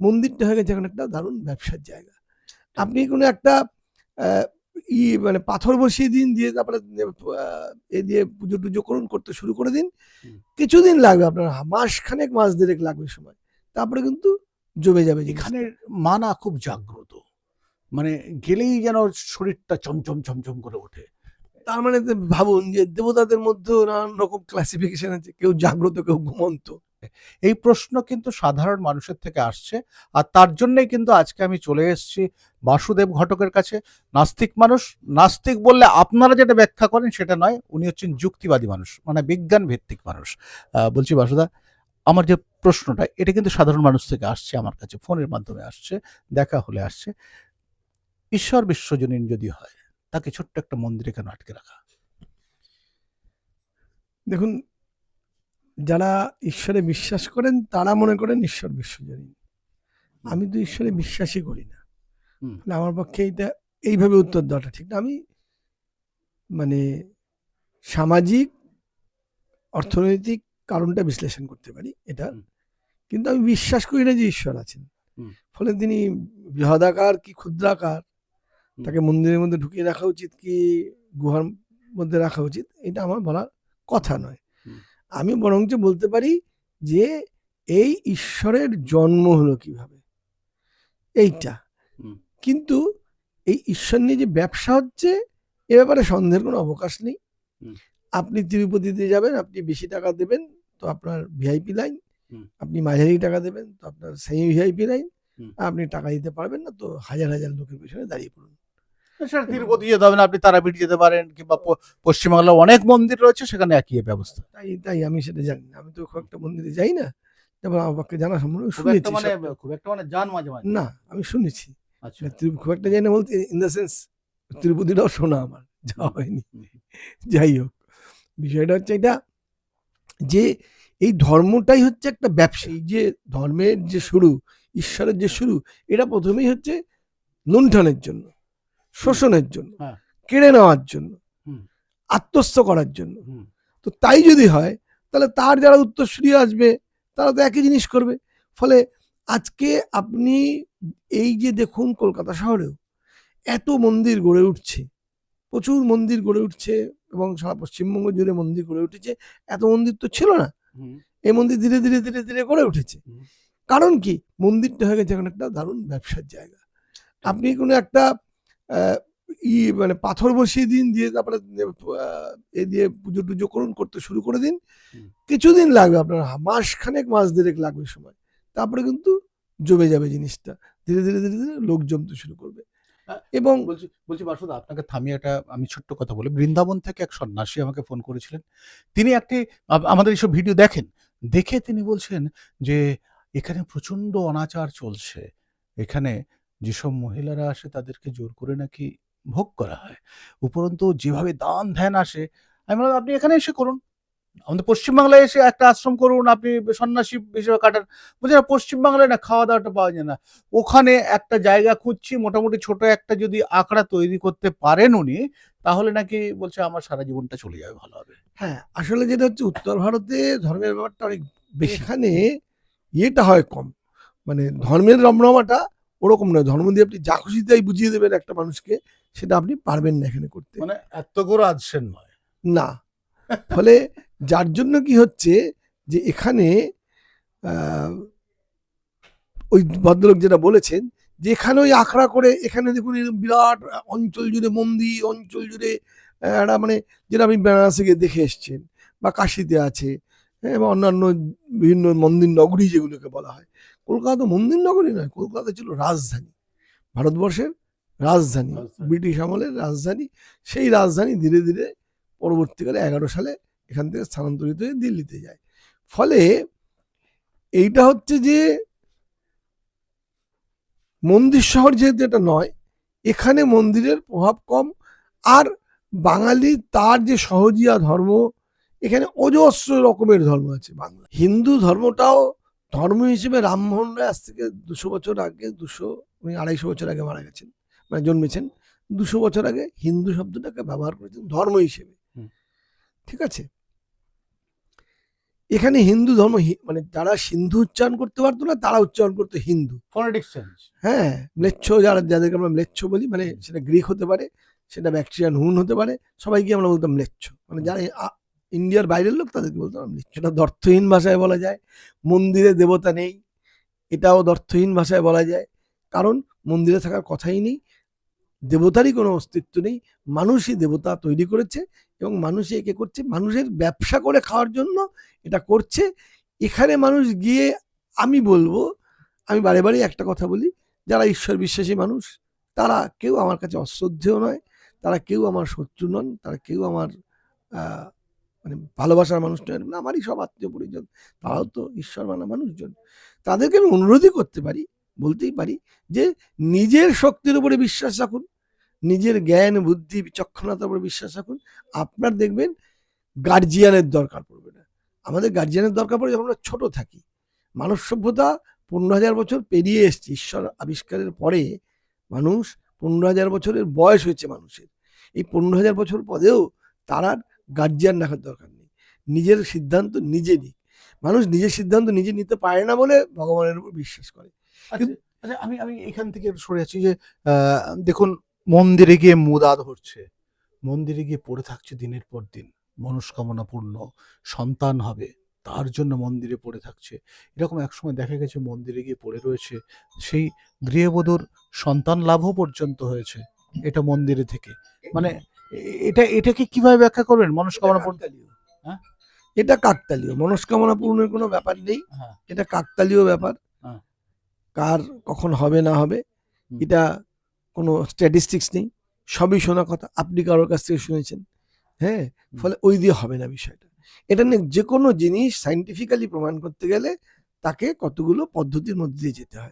মন্দিরটা হয়ে গেছে এখন একটা দারুণ ব্যবসার জায়গা। আপনি কোনো একটা ই মানে পাথর বসিয়ে দিন দিয়ে তারপরে এ দিয়ে পুজো টুজো করুন করতে শুরু করে দিন। কিছুদিন লাগবে আপনার মাস খানেক মাস দেড়েক লাগবে সময়। তারপরে কিন্তু জমে যাবে। এখানের মানা খুব জাগ্রত। মানে গেলেই যেন শরীরটা চমচম চমচম করে ওঠে। তার মানে ভাবুন যে দেবতাদের মধ্যেও নানান রকম ক্লাসিফিকেশন আছে। কেউ জাগ্রত কেউ ঘুমন্ত। এই প্রশ্ন কিন্তু সাধারণ মানুষের থেকে আসছে। আর তার জন্যই কিন্তু আজকে আমি চলে এসেছি বাসুদেব ঘটকের কাছে। নাস্তিক মানুষ, নাস্তিক বললে আপনারা যেটা ব্যাখ্যা করেন সেটা নয়, উনি হচ্ছেন যুক্তিবাদী মানুষ মানে বিজ্ঞান ভিত্তিক মানুষ বলছি বাসুদা, আমার যে প্রশ্নটা, এটা কিন্তু সাধারণ মানুষ থেকে আসছে, আমার কাছে ফোনের মাধ্যমে আসছে, দেখা হলে আসছে। ঈশ্বর বিশ্বজনীন যদি হয়, তাকে ছোট্ট একটা মন্দিরে কেন আটকে রাখা? দেখুন যারা ঈশ্বরে বিশ্বাস করেন তারা মনে করেন ঈশ্বর বিশ্বজনীন। আমি তো ঈশ্বরে বিশ্বাসই করি না। হুম। আমার পক্ষে এটা এইভাবে উত্তর দেওয়াটা ঠিক না। আমি মানে সামাজিক অর্থনৈতিক কারণটা বিশ্লেষণ করতে পারি এটা। কিন্তু আমি বিশ্বাস করি না যে ঈশ্বর আছেন। ফলে তিনি বৃহদাকার কি ক্ষুদ্রাকার তাকে মন্দিরের মধ্যে ঢুকিয়ে রাখা উচিত কি গুহার মধ্যে রাখা উচিত এটা আমার বলার কথা নয়। আমি বরঞ্চ বলতে পারি যে এই ঈশ্বরের জন্ম হলো কীভাবে? এইটা। কিন্তু এই ঈশ্বর নিয়ে যে ব্যবসা হচ্ছে এ ব্যাপারে সন্দেহের কোনো অবকাশ নেই। আপনি তিরুপতিতে যাবেন আপনি বেশি টাকা দেবেন তো আপনার ভিআইপি লাইন আপনি মাঝারি টাকা দেবেন তো আপনার সেমি ভিআইপি লাইন আপনি টাকা দিতে পারবেন না তো হাজার হাজার লোকের পেছনে দাঁড়িয়ে পড়ুন। সেটা তিরুপতি যেতে হবে না আপনি তারাপীঠ যেতে পারেন কিংবা পশ্চিমবাংলার অনেক মন্দির রয়েছে সেখানে একই ব্যবস্থা। তাই তাই আমি সেটা জানি না। আমি তো খুব একটা মন্দিরে যাই না। যেমন আমার পক্ষে জানা সম্ভব শুনেছি একটা মানে। খুব একটা মানে যান মাঝে মাঝে। না আমি শুনেছি। আচ্ছা। মানে খুব একটা জানি না বলতে ইন দ্য সেন্স তিরুপতিটাও শোনা আমার যাওয়া হয়নি। যাই হোক বিষয়টা হচ্ছে এটা যে এই ধর্মটাই হচ্ছে একটা ব্যবসা। এই যে ধর্মের যে শুরু ঈশ্বরের যে শুরু এটা প্রথমেই হচ্ছে লুণ্ঠনের জন্য। শোষণের জন্য হ্যাঁ। কেড়ে নেওয়ার জন্য। আত্মস্থ করার জন্য। তো তাই যদি হয় তাহলে তার যারা উত্তরসূরি আসবে তারা তো একই জিনিস করবে। ফলে আজকে আপনি এই যে দেখুন কলকাতা শহরেও এত মন্দির গড়ে উঠছে প্রচুর মন্দির গড়ে উঠছে এবং সারা পশ্চিমবঙ্গ জুড়ে মন্দির গড়ে উঠেছে এত মন্দির তো ছিল না। এই মন্দির ধীরে ধীরে ধীরে ধীরে গড়ে উঠেছে। কারণ কি? মন্দিরটা হয়ে গেছে এখন একটা দারুণ ব্যবসার জায়গা। আপনি কোনো একটা ই মানে পাথর বসিয়ে দিন দিয়ে তারপরে এ দিয়ে পুজো টুজো করুন করতে শুরু করে দিন। কিছুদিন লাগবে আপনার মাস খানেক মাস দেড়েক লাগবে সময়। তারপরে কিন্তু জমে যাবে জিনিসটা। ধীরে ধীরে ধীরে ধীরে লোক জমতে শুরু করবে। এবং বলছি বলছি বাসুদা আপনাকে থামিয়ে একটা আমি ছোট্ট কথা বলি। বৃন্দাবন থেকে এক সন্ন্যাসী আমাকে ফোন করেছিলেন। তিনি একটি আমাদের এইসব ভিডিও দেখেন। দেখে তিনি বলছেন যে এখানে প্রচণ্ড অনাচার চলছে। এখানে যেসব মহিলারা আসে তাদেরকে জোর করে নাকি ভোগ করা হয়। উপরন্তু যেভাবে দান ধ্যান আসে আমি বললাম আপনি এখানে এসে করুন। আমাদের পশ্চিমবাংলায় এসে একটা আশ্রম করুন আপনি সন্ন্যাসী হিসেবে কাটান। বলছে না পশ্চিমবাংলায় না খাওয়া দাওয়াটা পাওয়া যায় না। ওখানে একটা জায়গা খুঁজছি মোটামুটি ছোট একটা যদি আঁকড়া তৈরি করতে পারেন উনি তাহলে নাকি বলছে আমার সারা জীবনটা চলে যাবে ভালো হবে। হ্যাঁ আসলে যেটা হচ্ছে উত্তর ভারতে ধর্মের ব্যাপারটা অনেক বেশি এখানে ইয়েটা হয় কম। মানে ধর্মের রমরমাটা ওরকম নয়। ধর্ম দিয়ে আপনি যা খুশি তাই বুঝিয়ে দেবেন একটা মানুষকে সেটা আপনি পারবেন না এখানে করতে। মানে এত করে আদসেন নয়। না। ফলে যার জন্য কি হচ্ছে যে এখানে ওই ভদ্রলোক যেটা বলেছেন যে এখানে ওই আখড়া করে এখানে দেখুন বিরাট অঞ্চল জুড়ে মন্দির অঞ্চল জুড়ে একটা মানে যেটা আপনি বেনারসে গিয়ে দেখে এসছেন বা কাশিতে আছে হ্যাঁ, বা অন্যান্য বিভিন্ন মন্দির নগরী যেগুলোকে বলা হয়। কলকাতা তো মন্দির নগরী নয় কলকাতা ছিল রাজধানী। ভারতবর্ষের রাজধানী রাজধানী। ব্রিটিশ আমলের রাজধানী। সেই রাজধানী ধীরে ধীরে পরবর্তীকালে এগারো সালে এখান থেকে স্থানান্তরিত হয়ে দিল্লিতে যায়। ফলে এইটা হচ্ছে যে মন্দির শহর যেহেতু এটা নয় এখানে মন্দিরের প্রভাব কম। আর বাঙালি তার যে সহজিয়া ধর্ম এখানে অজস্র রকমের ধর্ম আছে বাংলা হিন্দু ধর্মটাও ধর্ম হিসেবে রামমোহন রায় আজ থেকে দুশো বছর আগে দুশো উনি আড়াইশো বছর আগে মারা গেছেন মানে জন্মেছেন। দুশো বছর আগে হিন্দু শব্দটাকে ব্যবহার করেছেন ধর্ম হিসেবে। ঠিক আছে? এখানে হিন্দু ধর্ম মানে যারা সিন্ধু উচ্চারণ করতে পারতো না তারা উচ্চারণ করতো হিন্দু। হ্যাঁ ম্লেচ্ছ যারা যাদেরকে আমরা ম্লেচ্ছ বলি মানে সেটা গ্রিক হতে পারে সেটা ব্যাকট্রিয়ান হুন হতে পারে সবাইকে আমরা বলতাম ম্লেচ্ছ। মানে যারা ইন্ডিয়ার বাইরের লোক তাদেরকে বলতাম ম্লেচ্ছ এটা দর্থহীন ভাষায় বলা যায়। মন্দিরে দেবতা নেই। এটাও দর্থহীন ভাষায় বলা যায়। কারণ মন্দিরে থাকার কথাই নেই। দেবতারই কোনো অস্তিত্ব নেই। মানুষই দেবতা তৈরি করেছে এবং মানুষই একে করছে। মানুষের ব্যবসা করে খাওয়ার জন্য এটা করছে। এখানে মানুষ গিয়ে আমি বলব, আমি বারে বারে একটা কথা বলি, যারা ঈশ্বর বিশ্বাসী মানুষ, তারা কেউ আমার কাছে অশ্রদ্ধেয় নয়। তারা কেউ আমার শত্রু নন। তারা কেউ আমার মানে ভালোবাসার মানুষ নয় না আমারই সব আত্মীয় পরিজন, তারাও তো ঈশ্বর মানা মানুষজন। তাদেরকে আমি অনুরোধই করতে পারি, বলতেই পারি যে নিজের শক্তির উপরে বিশ্বাস রাখুন, নিজের জ্ঞান, বুদ্ধি বিচক্ষণতার উপরে বিশ্বাস রাখুন। আপনার দেখবেন গার্জিয়ানের দরকার পড়বে না। আমাদের গার্জিয়ানের দরকার পড়ে যখন আমরা ছোট থাকি, মানব সভ্যতা পনেরো হাজার বছর পেরিয়ে এসছে, ঈশ্বর আবিষ্কারের পরে মানুষ পনেরো হাজার বছরের বয়স হয়েছে মানুষের। এই পনেরো হাজার বছর পরেও তার গার্জিয়ান রাখার দরকার নেই। নিজের সিদ্ধান্ত নিজে নিক। মানুষ নিজের সিদ্ধান্ত নিজে নিতে পারে না বলে ভগবানের উপর বিশ্বাস করে। আচ্ছা আচ্ছা আমি আমি এখান থেকে সরে যাচ্ছি যে দেখুন মন্দিরে গিয়ে মুদা ধরছে মন্দিরে গিয়ে পড়ে থাকছে দিনের পর দিন। মনস্কামনা পূর্ণ সন্তান হবে। তার জন্য মন্দিরে পড়ে থাকছে। এরকম একসময় দেখা গেছে মন্দিরে গিয়ে পড়ে রয়েছে। সেই গৃহবধূর সন্তান লাভও পর্যন্ত হয়েছে। এটা মন্দিরে থেকে। মানে এটা এটাকে কীভাবে ব্যাখ্যা করবেন? মনস্কামনা পূর্ণ হ্যাঁ? এটা কাকতালীয়। মনস্কামনা পূরণের কোনো ব্যাপার নেই। হ্যাঁ। এটা কাকতালীয় ব্যাপার। হ্যাঁ। কার কখন হবে না হবে এটা কোনো স্ট্যাটিস্টিক্স নেই। সবই শোনা কথা। আপনি কারোর কাছ থেকে শুনেছেন। হ্যাঁ? ফলে ওই দিয়ে হবে না বিষয়টা। এটা নিয়ে যে কোনো জিনিস সাইন্টিফিক্যালি প্রমাণ করতে গেলে তাকে কতগুলো পদ্ধতির মধ্যে দিয়ে যেতে হয়।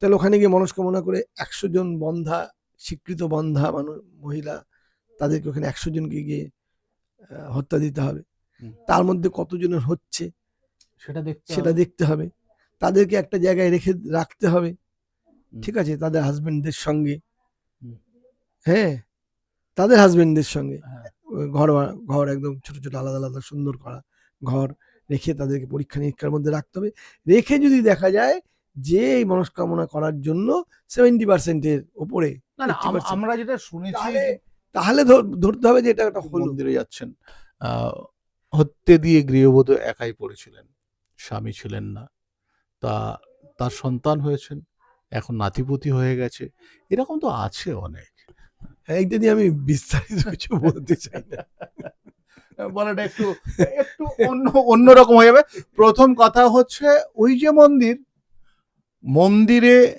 তাহলে ওখানে গিয়ে মনস্কামনা করে একশো জন বন্ধা স্বীকৃত বন্ধা মানুষ মহিলা তাদেরকে ওখানে একশো জনকে গিয়ে হত্যা দিতে হবে। তার মধ্যে কতজনের হচ্ছে সেটা দেখতে সেটা দেখতে হবে। তাদেরকে একটা জায়গায় রেখে রাখতে হবে। ঠিক আছে তাদের হাজবেন্ডদের সঙ্গে। হ্যাঁ তাদের হাজবেন্ডদের সঙ্গে। হ্যাঁ। ঘর ঘর একদম ছোট ছোট আলাদা আলাদা সুন্দর করা ঘর রেখে তাদেরকে পরীক্ষা নিরীক্ষার মধ্যে রাখতে হবে। রেখে যদি দেখা যায় যে এই মনস্কামনা করার জন্য সেভেন্টি পার্সেন্টের ওপরে আমরা যেটা শুনেছি তাহলে তাহলে ধর- ধরতে হবে যে এটা একটা হলো। মন্দিরে যাচ্ছেন। আহ, হত্যে দিয়ে গৃহবধূ একাই পড়েছিলেন স্বামী ছিলেন না। তা তার সন্তান হয়েছেন এখন নাতিপুতি হয়ে গেছে। এরকম তো আছে অনেক। নিয়ে আমি বিস্তারিত কিছু বলতে চাই না। বলাটা একটু একটু অন্য অন্যরকম হয়ে যাবে। প্রথম কথা হচ্ছে ওই যে মন্দির মন্দিরে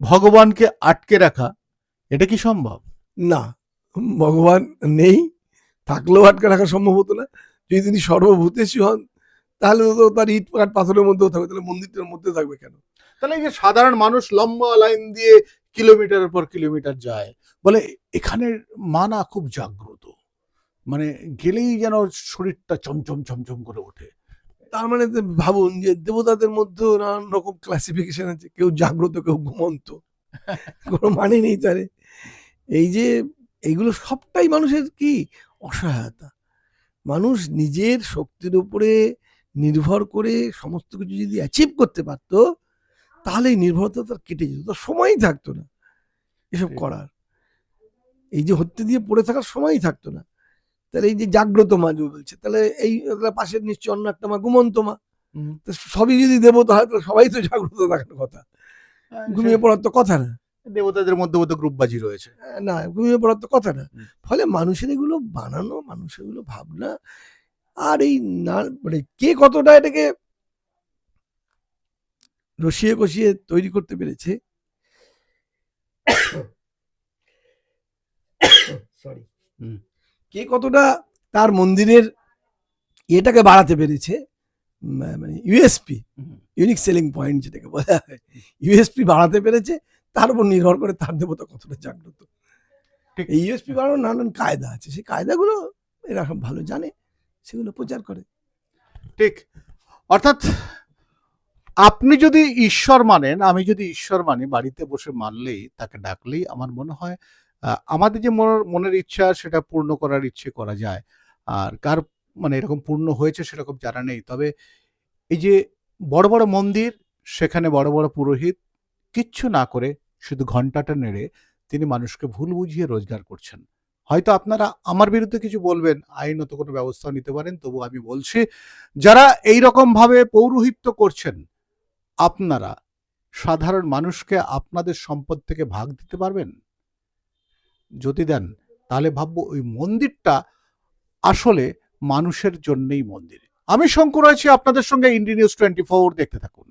ভগবানকে আটকে রাখা এটা কি সম্ভব? না ভগবান নেই থাকলেও আটকে রাখা সম্ভব হতো না। যদি তিনি সর্বভূতেশী হন তাহলে তো তার ইট পাট পাথরের মধ্যেও থাকবে তাহলে মন্দিরটার মধ্যে থাকবে কেন? তাহলে এই যে সাধারণ মানুষ লম্বা লাইন দিয়ে কিলোমিটারের পর কিলোমিটার যায় বলে এখানের মানা খুব জাগ্রত। মানে গেলেই যেন শরীরটা চমচম চমচম করে ওঠে। তার মানে ভাবুন যে দেবতাদের মধ্যেও নানান রকম ক্লাসিফিকেশন আছে কেউ জাগ্রত কেউ ঘুমন্ত। কোনো মানে নেই তারে এই যে এইগুলো সবটাই মানুষের কি অসহায়তা। মানুষ নিজের শক্তির উপরে নির্ভর করে সমস্ত কিছু যদি অ্যাচিভ করতে পারতো তাহলে এই নির্ভরতা তার কেটে যেত। তার সময়ই থাকতো না এসব করার। এই যে হত্যে দিয়ে পড়ে থাকার সময়ই থাকতো না। তাহলে এই যে জাগ্রত মা যে বলছে তাহলে এই পাশের নিশ্চয় অন্য একটা মা ঘুমন্ত মা। সবই যদি হয় তাহলে সবাই তো জাগ্রত থাকার কথা। ঘুমিয়ে পড়ার তো কথা না। দেবতাদের মধ্যে মধ্যে গ্রুপবাজি রয়েছে। না ঘুমিয়ে পড়ার তো কথা না। ফলে মানুষের এগুলো বানানো মানুষের এগুলো ভাবনা আর এই না মানে কে কতটা এটাকে রসিয়ে কষিয়ে তৈরি করতে পেরেছে? সরি। কে কতটা তার মন্দিরের এটাকে বাড়াতে পেরেছে? মানে ইউএসপি ইউনিক সেলিং পয়েন্ট যেটাকে বলা হয়। ইউএসপি বাড়াতে পেরেছে তার উপর নির্ভর করে তার দেবতা কতটা জাগ্রত। ঠিক। এই ইউএসপি বাড়ানোর নানান কায়দা আছে সেই কায়দাগুলো এরা ভালো জানে সেগুলো প্রচার করে। ঠিক। অর্থাৎ আপনি যদি ঈশ্বর মানেন আমি যদি ঈশ্বর মানি বাড়িতে বসে মানলেই তাকে ডাকলেই আমার মনে হয় আমাদের যে মনের মনের ইচ্ছা সেটা পূর্ণ করার ইচ্ছে করা যায়। আর কার মানে এরকম পূর্ণ হয়েছে সেরকম জানা নেই। তবে এই যে বড় বড় মন্দির সেখানে বড় বড় পুরোহিত কিচ্ছু না করে শুধু ঘন্টাটা নেড়ে তিনি মানুষকে ভুল বুঝিয়ে রোজগার করছেন। হয়তো আপনারা আমার বিরুদ্ধে কিছু বলবেন আইনত কোনো ব্যবস্থা নিতে পারেন, তবু আমি বলছি, যারা এই ভাবে পৌরোহিত্য করছেন, আপনারা সাধারণ মানুষকে আপনাদের সম্পদ থেকে ভাগ দিতে পারবেন? যদি দেন, তাহলে ভাববো ওই মন্দিরটা আসলে মানুষের জন্যই মন্দির। আমি শঙ্কর আছি, আপনাদের সঙ্গে ইন্ডি নিউজ টোয়েন্টি ফোর দেখতে থাকুন।